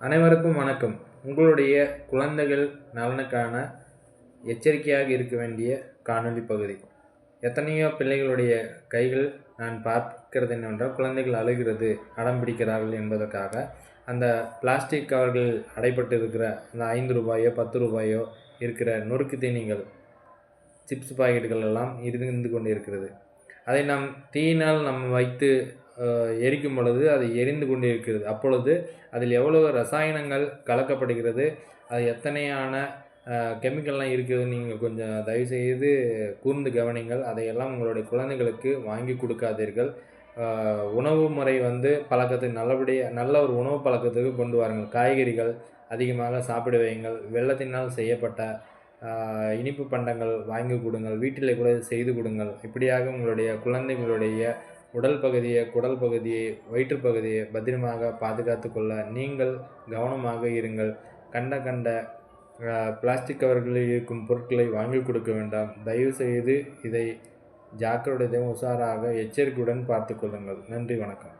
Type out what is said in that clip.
அனைவருக்கும் வணக்கம். உங்களுடைய குழந்தைகள் நலனுக்கான எச்சரிக்கையாக இருக்க வேண்டிய காணொளி பகுதி. எத்தனையோ பிள்ளைகளுடைய கைகள் நான் பார்க்கிறது என்னவென்றால் குழந்தைகள் அழுகிறது அடம் பிடிக்கிறார்கள் என்பதற்காக அந்த பிளாஸ்டிக் கவர்கள் அடைப்பட்டு இருக்கிற அந்த ஐந்து ரூபாயோ பத்து ரூபாயோ இருக்கிற நொறுக்கு தீனிகள் சிப்ஸ் பாக்கெட்டுகள் எல்லாம் இருந்து கொண்டு இருக்கிறது அதை நாம் தீயினால் நம்ம வைத்து எரிக்கும் பொழுது அது எரிந்து கொண்டு இருக்கிறது அப்பொழுது அதில் எவ்வளவு ரசாயனங்கள் கலக்கப்படுகிறது அது எத்தனையான கெமிக்கல்லாம் இருக்குது நீங்கள் கொஞ்சம் தயவுசெய்து கூர்ந்து கவனிங்கள். அதையெல்லாம் உங்களுடைய குழந்தைகளுக்கு வாங்கி கொடுக்காதீர்கள். உணவு முறை வந்து பழக்கத்துக்கு நல்லபடியாக நல்ல ஒரு உணவு பழக்கத்துக்கு கொண்டு வாருங்கள். காய்கறிகள் அதிகமாக சாப்பிட வையுங்கள். வெள்ளத்தினால் செய்யப்பட்ட இனிப்பு பண்டங்கள் வாங்கி கொடுங்கள். வீட்டிலே கூட செய்து கொடுங்கள். இப்படியாக உங்களுடைய குழந்தைகளுடைய உடல் பகுதியை குடல் பகுதியை வயிற்றுப்பகுதியை பத்திரமாக பாதுகாத்து கொள்ள நீங்கள் கவனமாக இருங்கள். கண்ட கண்ட பிளாஸ்டிக் கவர்களில் இருக்கும் பொருட்களை வாங்கி கொடுக்க வேண்டாம். தயவுசெய்து இதை ஜாக்கிரதையும் உஷாராக எச்சரிக்கையுடன் பார்த்து கொள்ளுங்கள். நன்றி வணக்கம்.